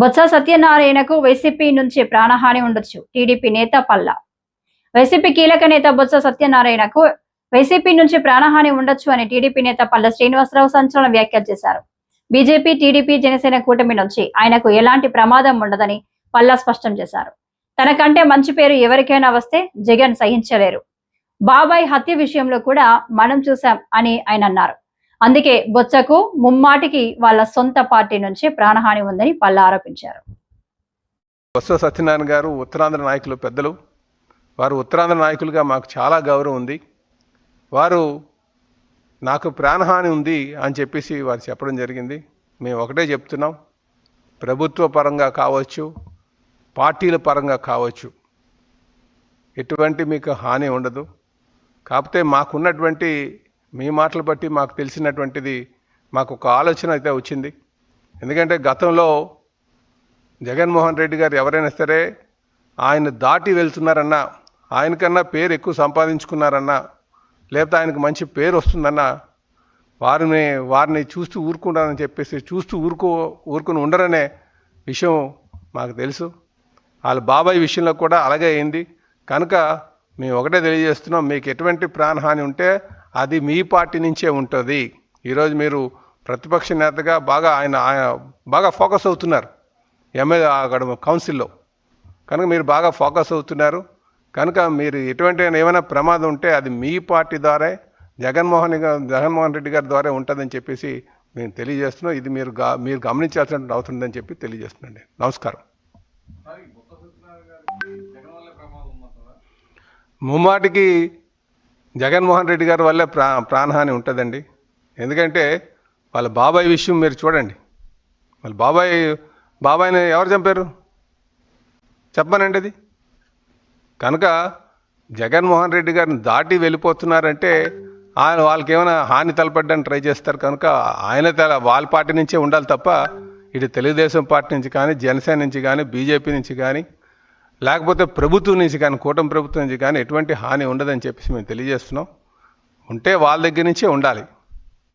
Botsa సత్యనారాయణకు YCP నుంచి ప్రాణహాని ఉండొచ్చు. టీడీపీ నేత పల్ల. వైసీపీ కీలక నేత బొత్స సత్యనారాయణకు వైసీపీ నుంచి ప్రాణహాని ఉండొచ్చు అని టీడీపీ నేత పల్ల శ్రీనివాసరావు సంచలన వ్యాఖ్యలు చేశారు. బీజేపీ టీడీపీ జనసేన కూటమి నుంచి ఆయనకు ఎలాంటి ప్రమాదం ఉండదని పల్లా స్పష్టం చేశారు. తనకంటే మంచి పేరు ఎవరికైనా వస్తే జగన్ సహించలేరు. బాబాయ్ హత్య విషయంలో కూడా మనం చూశాం అని ఆయన అన్నారు. అందుకే బొత్సకు ముమ్మాటికి వాళ్ళ సొంత పార్టీ నుంచి ప్రాణహాని ఉందని పల్లా ఆరోపించారు. బొత్స సత్యనారాయణ గారు ఉత్తరాంధ్ర నాయకులు పెద్దలు. వారు ఉత్తరాంధ్ర నాయకులుగా మాకు చాలా గౌరవం ఉంది. వారు నాకు ప్రాణహాని ఉంది అని చెప్పేసి వారు చెప్పడం జరిగింది. మేము ఒకటే చెప్తున్నాం. ప్రభుత్వ పరంగా కావచ్చు పార్టీల పరంగా కావచ్చు ఎటువంటి మీకు హాని ఉండదు. కాకపోతే మాకున్నటువంటి మీ మాటలు బట్టి మాకు తెలిసినటువంటిది మాకు ఒక ఆలోచన అయితే వచ్చింది. ఎందుకంటే గతంలో జగన్మోహన్ రెడ్డి గారు ఎవరైనా సరే ఆయన దాటి వెళ్తున్నారన్నా ఆయనకన్నా పేరు ఎక్కువ సంపాదించుకున్నారన్నా లేకపోతే ఆయనకు మంచి పేరు వస్తుందన్నా వారిని వారిని చూస్తూ ఊరుకుంటారని చెప్పేసి చూస్తూ ఊరుకో ఊరుకుని ఉండరనే విషయం మాకు తెలుసు. వాళ్ళ బాబాయ్ విషయంలో కూడా అలాగే అయింది. కనుక మేము ఒకటే తెలియజేస్తున్నాం మీకు ఎటువంటి ప్రాణహాని ఉంటే అది మీ పార్టీ నుంచే ఉంటుంది. ఈరోజు మీరు ప్రతిపక్ష నేతగా బాగా ఆయన ఆయన బాగా ఫోకస్ అవుతున్నారు. ఎమ్మెల్యే అక్కడ కౌన్సిల్లో. కనుక మీరు బాగా ఫోకస్ అవుతున్నారు. కనుక మీరు ఎటువంటి ఏమైనా ప్రమాదం ఉంటే అది మీ పార్టీ ద్వారా జగన్మోహన్ జగన్మోహన్ రెడ్డి గారి ద్వారా ఉంటుందని చెప్పేసి మేము తెలియజేస్తున్నాం. ఇది మీరు గా మీరు గమనించాల్సిన అవుతుందని చెప్పి తెలియజేస్తున్నాండి నమస్కారం. ముమ్మాటికి జగన్మోహన్ రెడ్డి గారి వల్లే ప్రా ప్రాణహాని ఉంటుందండి. ఎందుకంటే వాళ్ళ బాబాయ్ విషయం మీరు చూడండి. వాళ్ళ బాబాయ్ బాబాయ్ని ఎవరు చంపారు? చెప్పమనండి అది. కనుక జగన్మోహన్ రెడ్డి గారిని దాటి వెళ్ళిపోతున్నారంటే ఆయన వాళ్ళకి ఏమైనా హాని తలపడ్డానికి ట్రై చేస్తారు కనుక ఆయన తల వాళ్ళ పార్టీ నుంచే ఉండాలి తప్ప ఇటు తెలుగుదేశం పార్టీ నుంచి కానీ జనసేన నుంచి కానీ బీజేపీ నుంచి కానీ లేకపోతే ప్రభుత్వం నుంచి కానీ కూటమి ప్రభుత్వం నుంచి కానీ ఎటువంటి హాని ఉండదని చెప్పేసి మేము తెలియజేస్తున్నాం. ఉంటే వాళ్ళ దగ్గర నుంచే ఉండాలి.